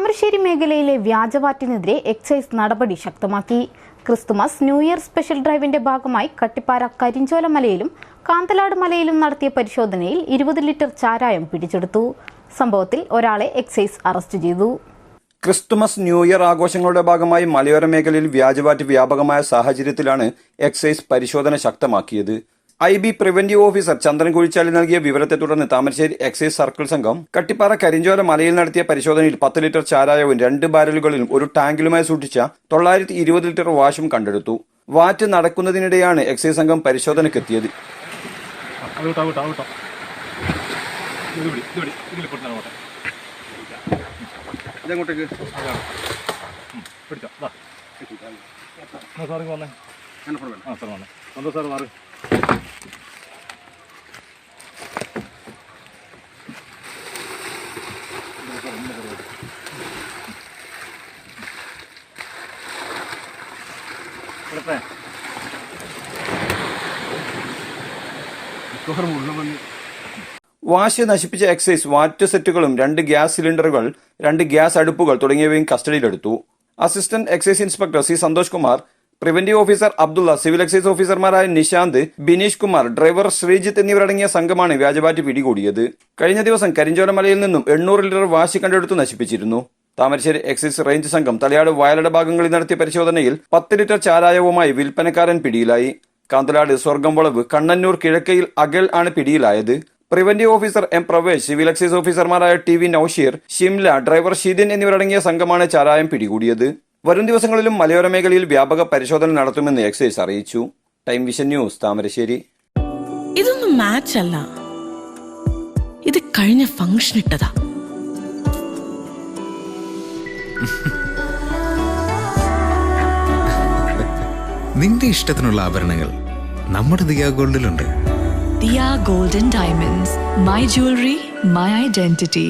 താമരശ്ശേരി മേഖലയിലെ വ്യാജവാറ്റിനെതിരെ എക്സൈസ് നടപടി ശക്തമാക്കി. ക്രിസ്തുമസ് ന്യൂ ഇയർ സ്പെഷ്യൽ ഡ്രൈവിന്റെ ഭാഗമായി കട്ടിപ്പാറ കരിഞ്ചോല മലയിലും കാന്തലാട് മലയിലും നടത്തിയ പരിശോധനയിൽ ഇരുപത് ലിറ്റർ ചാരായം പിടിച്ചെടുത്തു. സംഭവത്തിൽ ഒരാളെ എക്സൈസ് അറസ്റ്റ് ചെയ്തു. ക്രിസ്തുമസ് ന്യൂ ഇയർ ആഘോഷങ്ങളുടെ ഭാഗമായി മലയോര മേഖലയിൽ വ്യാജവാറ്റ് വ്യാപകമായ സാഹചര്യത്തിലാണ് എക്സൈസ് പരിശോധന ശക്തമാക്കിയത്. I B preventive officer Chandran Kuzhichali നൽകിയ വിവരത്തെ തുടർന്ന് താമരശ്ശേരി എക്സൈസ് സർക്കിൾ സംഘം കട്ടിപ്പാറ കരിഞ്ചോല മലയിൽ നടത്തിയ പരിശോധനയിൽ പത്ത് ലിറ്റർ ചാരായവും രണ്ട് ബാരലുകളിലും ഒരു ടാങ്കിലുമായി സൂക്ഷിച്ച തൊള്ളായിരത്തി ഇരുപത് ലിറ്റർ വാഷും കണ്ടെടുത്തു. വാറ്റ് നടക്കുന്നതിനിടെയാണ് എക്സൈസ് സംഘം പരിശോധനയ്ക്കെത്തിയത് പിടിച്ചോ സാറിങ്ങ് വന്നേ. ആ സാർ വന്നേ. സന്തോഷ് സാർ മാറി? വാശി നശിപ്പിച്ച എക്സൈസ് വാറ്റ് സെറ്റുകളും രണ്ട് ഗ്യാസ് സിലിണ്ടറുകൾ രണ്ട് ഗ്യാസ് അടുപ്പുകൾ തുടങ്ങിയവയും കസ്റ്റഡിയിലെടുത്തു. Assistant excise inspector C Santhosh Kumar preventive officer Abdulla civil excise ഓഫീസർമാരായ നിശാന്ത് ബിനീഷ് കുമാർ ഡ്രൈവർ ശ്രീജിത്ത് എന്നിവരടങ്ങിയ സംഘമാണ് വ്യാജബാറ്റ് പിടികൂടിയത്. കഴിഞ്ഞ ദിവസം കരിഞ്ചോലമലയിൽ നിന്നും എണ്ണൂറ് ലിറ്റർ വാശി കണ്ടെടുത്ത് നശിപ്പിച്ചിരുന്നു. താമരശ്ശേരി എക്സൈസ് റേഞ്ച് സംഘം തലയാട് വയലട ഭാഗങ്ങളിൽ നടത്തിയ പരിശോധനയിൽ പത്ത് ലിറ്റർ ചാരായവുമായി വിൽപ്പനക്കാരൻ പിടിയിലായി. കാന്തലാട് സ്വർഗം വളവ് കണ്ണന്നൂർ കിഴക്കയിൽ അകൽ ആണ് പിടിയിലായത്. Preventive officer M Pravesh civil excise ഓഫീസർമാരായ T V Noushir Shimla driver Sheedin എന്നിവരടങ്ങിയ സംഘമാണ് ചാരായം പിടികൂടിയത്. വരും ദിവസങ്ങളിലും മലയോര മേഖലയിൽ വ്യാപക പരിശോധന നടത്തുമെന്ന് എക്സൈസ് അറിയിച്ചു. Time Vision News Thamarassery. ഇതൊന്നും മാച്ച് അല്ല. ഇത് കഴിഞ്ഞ ഫംഗ്ഷൻ ഇട്ടതാ. നിന്റെ ഇഷ്ടത്തിനുള്ള ആഭരണങ്ങൾ നമ്മുടെ Diya ഗോൾഡിലുണ്ട്. Diya golden diamonds my jewellery my identity.